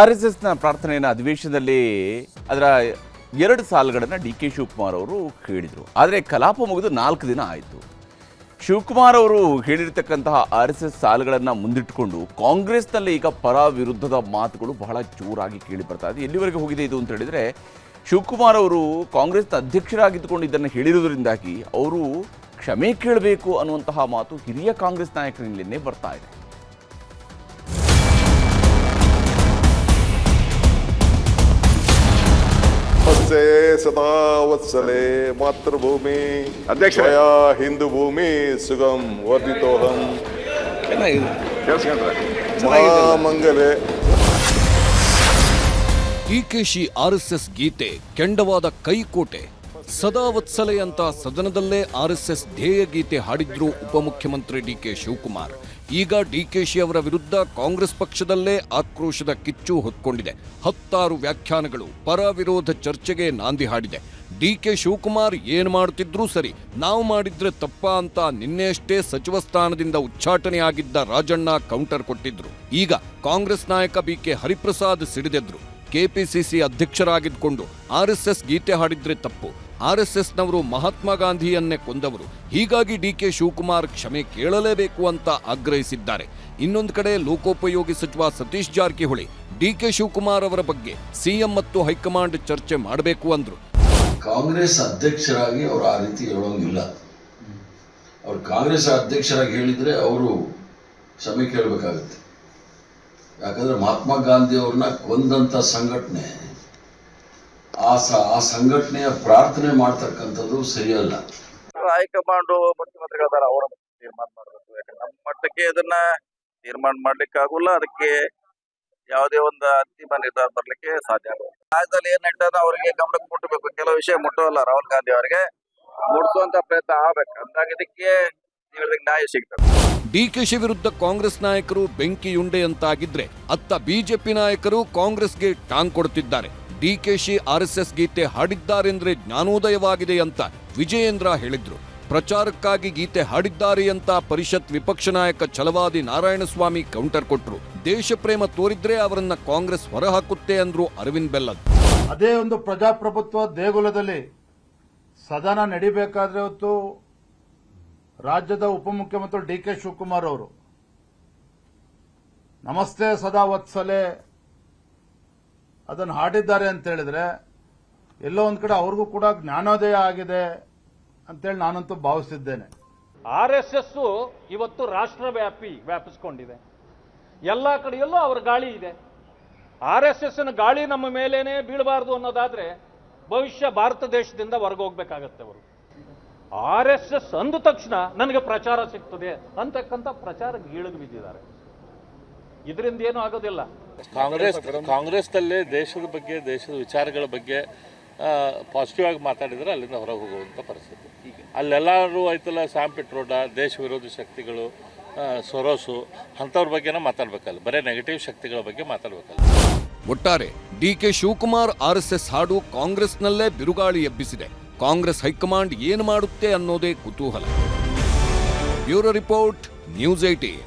R S ಎಸ್ನ ಪ್ರಾರ್ಥನೆಯನ್ನು ಅಧಿವೇಶನದಲ್ಲಿ ಅದರ ಎರಡು ಸಾಲುಗಳನ್ನು ಡಿ ಕೆ ಶಿವಕುಮಾರ್ ಅವರು ಹೇಳಿದರು ಆದರೆ ಕಲಾಪ ಮುಗಿದು ನಾಲ್ಕು ದಿನ ಆಯಿತು. ಶಿವಕುಮಾರ್ ಅವರು ಹೇಳಿರ್ತಕ್ಕಂತಹ ಆರ್ ಎಸ್ ಎಸ್ ಸಾಲುಗಳನ್ನು ಮುಂದಿಟ್ಟುಕೊಂಡು ಕಾಂಗ್ರೆಸ್ನಲ್ಲಿ ಈಗ ಪರ ವಿರುದ್ಧದ ಮಾತುಗಳು ಬಹಳ ಜೋರಾಗಿ ಕೇಳಿ ಬರ್ತಾ ಇದೆ. ಎಲ್ಲಿವರೆಗೆ ಹೋಗಿದೆ ಇದು ಅಂತ ಹೇಳಿದರೆ, ಶಿವಕುಮಾರ್ ಅವರು ಕಾಂಗ್ರೆಸ್ನ ಅಧ್ಯಕ್ಷರಾಗಿದ್ದುಕೊಂಡು ಇದನ್ನು ಹೇಳಿರುವುದರಿಂದಾಗಿ ಅವರು ಕ್ಷಮೆ ಕೇಳಬೇಕು ಅನ್ನುವಂತಹ ಮಾತು ಹಿರಿಯ ಕಾಂಗ್ರೆಸ್ ನಾಯಕರಿಂದಲೇ ಬರ್ತಾ ಇದೆ. ಸದಾ ವತ್ಸಲೆ ಮಾತೃಭೂಮಿ. ಅಧ್ಯಕ್ಷರೇ. ಹಿಂದೂ ಭೂಮಿ ಸುಗಮ್ ವರ್ಧಿತೋಹಂ. ಕೇಳಿಸ್ಕೊಂಡ್ರೆ? ಮಹಾಮಂಗಲೆ. ಡಿಕೆಶಿ ಆರ್ಎಸ್ಎಸ್ ಗೀತೆ ಕೆಂಡವಾದ ಕೈಕೋಟೆ. ಸದಾ ವತ್ಸಲೆ ಅಂತ ಸದನದಲ್ಲೇ ಆರ್ಎಸ್ಎಸ್ ಧ್ಯೇಯ ಗೀತೆ ಹಾಡಿದ್ರು ಉಪಮುಖ್ಯಮಂತ್ರಿ ಡಿಕೆ ಶಿವಕುಮಾರ್. ಈಗ ಡಿಕೆಶಿ ಅವರ ವಿರುದ್ಧ ಕಾಂಗ್ರೆಸ್ ಪಕ್ಷದಲ್ಲೇ ಆಕ್ರೋಶದ ಕಿಚ್ಚು ಹೊತ್ಕೊಂಡಿದೆ. ಹತ್ತಾರು ವ್ಯಾಖ್ಯಾನಗಳು ಪರ ವಿರೋಧ ಚರ್ಚೆಗೆ ನಾಂದಿ ಹಾಡಿದೆ. ಡಿಕೆ ಶಿವಕುಮಾರ್ ಏನು ಮಾಡುತ್ತಿದ್ರೂ ಸರಿ, ನಾವು ಮಾಡಿದ್ರೆ ತಪ್ಪ ಅಂತ ನಿನ್ನೆಯಷ್ಟೇ ಸಚಿವ ಸ್ಥಾನದಿಂದ ಉಚ್ಚಾಟನೆಯಾಗಿದ್ದ ರಾಜಣ್ಣ ಕೌಂಟರ್ ಕೊಟ್ಟಿದ್ರು. ಈಗ ಕಾಂಗ್ರೆಸ್ ನಾಯಕ ಬಿಕೆ ಹರಿಪ್ರಸಾದ್ ಸಿಡಿದೆದ್ರು. ಕೆಪಿಸಿಸಿ ಅಧ್ಯಕ್ಷರಾಗಿದ್ದುಕೊಂಡು ಆರ್ಎಸ್ಎಸ್ ಗೀತೆ ಹಾಡಿದ್ರೆ ತಪ್ಪು. ಆರ್ಎಸ್ಎಸ್ನವರು ಮಹಾತ್ಮ ಗಾಂಧಿಯನ್ನೇ ಕೊಂದವರು. ಹೀಗಾಗಿ ಡಿ ಕೆ ಶಿವಕುಮಾರ್ ಕ್ಷಮೆ ಕೇಳಲೇಬೇಕು ಅಂತ ಆಗ್ರಹಿಸಿದ್ದಾರೆ. ಇನ್ನೊಂದು ಕಡೆ ಲೋಕೋಪಯೋಗಿ ಸಚಿವ ಸತೀಶ್ ಜಾರಕಿಹೊಳಿ ಡಿಕೆ ಶಿವಕುಮಾರ್ ಅವರ ಬಗ್ಗೆ ಸಿಎಂ ಮತ್ತು ಹೈಕಮಾಂಡ್ ಚರ್ಚೆ ಮಾಡಬೇಕು ಅಂದ್ರು. ಕಾಂಗ್ರೆಸ್ ಅಧ್ಯಕ್ಷರಾಗಿ ಅವರು ಆ ರೀತಿ ಹೇಳೋಂಗಿಲ್ಲ. ಅವರು ಕಾಂಗ್ರೆಸ್ ಅಧ್ಯಕ್ಷರಾಗಿ ಹೇಳಿದ್ರೆ ಅವರು ಕ್ಷಮೆ ಕೇಳಬೇಕಾಗುತ್ತೆ. ಯಾಕಂದ್ರೆ ಮಹಾತ್ಮ ಗಾಂಧಿ ಅವ್ರನ್ನ ಕೊಂದಂತ ಸಂಘಟನೆ ಆ ಸ ಆ ಸಂಘಟನೆಯ ಪ್ರಾರ್ಥನೆ ಮಾಡ್ತಕ್ಕಂಥದ್ದು ಸರಿಯಲ್ಲ. ಹೈಕಮಾಂಡ್ ಮುಖ್ಯಮಂತ್ರಿಗಳ ಅವರ ತೀರ್ಮಾನ ಮಾಡಬೇಕು. ಯಾಕಂದ್ರೆ ನಮ್ಮ ಮಟ್ಟಕ್ಕೆ ಇದನ್ನ ತೀರ್ಮಾನ ಮಾಡ್ಲಿಕ್ಕೆ ಆಗುಲ್ಲ. ಅದಕ್ಕೆ ಯಾವುದೇ ಒಂದು ಅಂತಿಮ ನಿರ್ಧಾರ ಬರ್ಲಿಕ್ಕೆ ಸಾಧ್ಯ ಆಗುತ್ತೆ ರಾಜ್ಯದಲ್ಲಿ ಏನ್ ನಡೀತದ ಅವರಿಗೆ ಗಮನಕ್ಕೆ ಮುಟ್ಟಬೇಕು ಕೆಲವು ವಿಷಯ ಮುಟ್ಟೋಲ್ಲ ರಾಹುಲ್ ಗಾಂಧಿ ಅವರಿಗೆ. ಮುಟ್ಟುವಂತ ಪ್ರಯತ್ನ ಆಗ್ಬೇಕು. ಅಂದಾಗ ಇದಕ್ಕೆ ನ್ಯಾಯ ಸಿಗ್ತದೆ. ಡಿಕೆಶಿ ವಿರುದ್ಧ ಕಾಂಗ್ರೆಸ್ ನಾಯಕರು ಬೆಂಕಿಯುಂಡೆ ಅಂತಾಗಿದ್ರೆ ಅತ್ತ ಬಿಜೆಪಿ ನಾಯಕರು ಕಾಂಗ್ರೆಸ್ಗೆ ಟಾಂಗ್ ಕೊಡುತ್ತಿದ್ದಾರೆ ಡಿಕೆಶಿ ಎಸ್ ಗೀತೆ ಹಾಡಿದ್ದಾರೆಂದ್ರೆ ಜ್ಞಾನೋದಯವಾಗಿದೆ ಅಂತ ವಿಜಯೇಂದ್ರ ಹೇಳಿದ್ರು. ಪ್ರಚಾರಕ್ಕಾಗಿ ಗೀತೆ ಹಾಡಿದ್ದಾರೆ ಅಂತ ಪರಿಷತ್ ವಿಪಕ್ಷ ನಾಯಕ ಛಲವಾದಿ ನಾರಾಯಣಸ್ವಾಮಿ ಕೌಂಟರ್ ಕೊಟ್ರು. ದೇಶ ಪ್ರೇಮ ತೋರಿದ್ರೆ ಅವರನ್ನ ಕಾಂಗ್ರೆಸ್ ಹೊರಹಾಕುತ್ತೆ ಅಂದ್ರು ಅರವಿಂದ್ ಬೆಲ್ಲದ್. ಅದೇ ಒಂದು ಪ್ರಜಾಪ್ರಭುತ್ವ ದೇಗುಲದಲ್ಲಿ ಸದನ ನಡಿಬೇಕಾದ್ರೆ ಹೊತ್ತು ರಾಜ್ಯದ ಉಪಮುಖ್ಯಮಂತ್ರಿ ಡಿ ಕೆ ಶಿವಕುಮಾರ್ ಅವರು, ನಮಸ್ತೆ ಸದಾ ವತ್ಸಲೆ ಅದನ್ನು ಹಾಡಿದ್ದಾರೆ ಅಂತ ಹೇಳಿದ್ರೆ, ಎಲ್ಲೋ ಒಂದ್ ಕಡೆ ಅವ್ರಿಗೂ ಕೂಡ ಜ್ಞಾನೋದಯ ಆಗಿದೆ ಅಂತೇಳಿ ನಾನಂತೂ ಭಾವಿಸಿದ್ದೇನೆ ಆರ್ ಎಸ್ ಎಸ್ ಇವತ್ತು ರಾಷ್ಟ್ರವ್ಯಾಪಿ ವ್ಯಾಪಿಸ್ಕೊಂಡಿದೆ. ಎಲ್ಲ ಕಡೆಯಲ್ಲೂ ಅವರ ಗಾಳಿ ಇದೆ. ಆರ್ ಎಸ್ ಎಸ್ ಗಾಳಿ ನಮ್ಮ ಮೇಲೇನೆ ಬೀಳಬಾರ್ದು ಅನ್ನೋದಾದ್ರೆ ಭವಿಷ್ಯ ಭಾರತ ದೇಶದಿಂದ ಹೊರಗೋಗ್ಬೇಕಾಗತ್ತೆ ಅವರು. ಆರ್ ಎಸ್ ಎಸ್ ಅಂದ ತಕ್ಷಣ ನನಗೆ ಪ್ರಚಾರ ಸಿಗ್ತದೆ ಅಂತಕ್ಕಂಥ ಪ್ರಚಾರ ಗೀಳಿಗೆ ಬಿದ್ದಿದ್ದಾರೆ. ಇದರಿಂದ ಏನು ಆಗೋದಿಲ್ಲ. ಕಾಂಗ್ರೆಸ್ ಕಾಂಗ್ರೆಸ್ನಲ್ಲೇ ದೇಶದ ಬಗ್ಗೆ, ದೇಶದ ವಿಚಾರಗಳ ಬಗ್ಗೆ ಪಾಸಿಟಿವ್ ಆಗಿ ಮಾತಾಡಿದರೆ ಅಲ್ಲಿಂದ ಹೊರಗೆ ಹೋಗುವಂಥ ಪರಿಸ್ಥಿತಿ. ಅಲ್ಲೆಲ್ಲರೂ ಐತಲ್ಲ ಸ್ಯಾಮ್ ಪಿಟ್ರೋಡ ದೇಶ ವಿರೋಧಿ ಶಕ್ತಿಗಳು ಸೊರೋಸು, ಅಂಥವ್ರ ಬಗ್ಗೆನೇ ಮಾತಾಡ್ಬೇಕಲ್ಲ. ಬರೀ ನೆಗೆಟಿವ್ ಶಕ್ತಿಗಳ ಬಗ್ಗೆ ಮಾತಾಡ್ಬೇಕಲ್ಲ. ಒಟ್ಟಾರೆ, ಡಿಕೆ ಶಿವಕುಮಾರ್ ಆರ್ಎಸ್ಎಸ್ ಹಾಡು ಕಾಂಗ್ರೆಸ್ನಲ್ಲೇ ಬಿರುಗಾಳಿ ಎಬ್ಬಿಸಿದೆ. ಕಾಂಗ್ರೆಸ್ ಹೈಕಮಾಂಡ್ ಏನು ಮಾಡುತ್ತೆ ಅನ್ನೋದೇ ಕುತೂಹಲ. Bureau report, news eighteen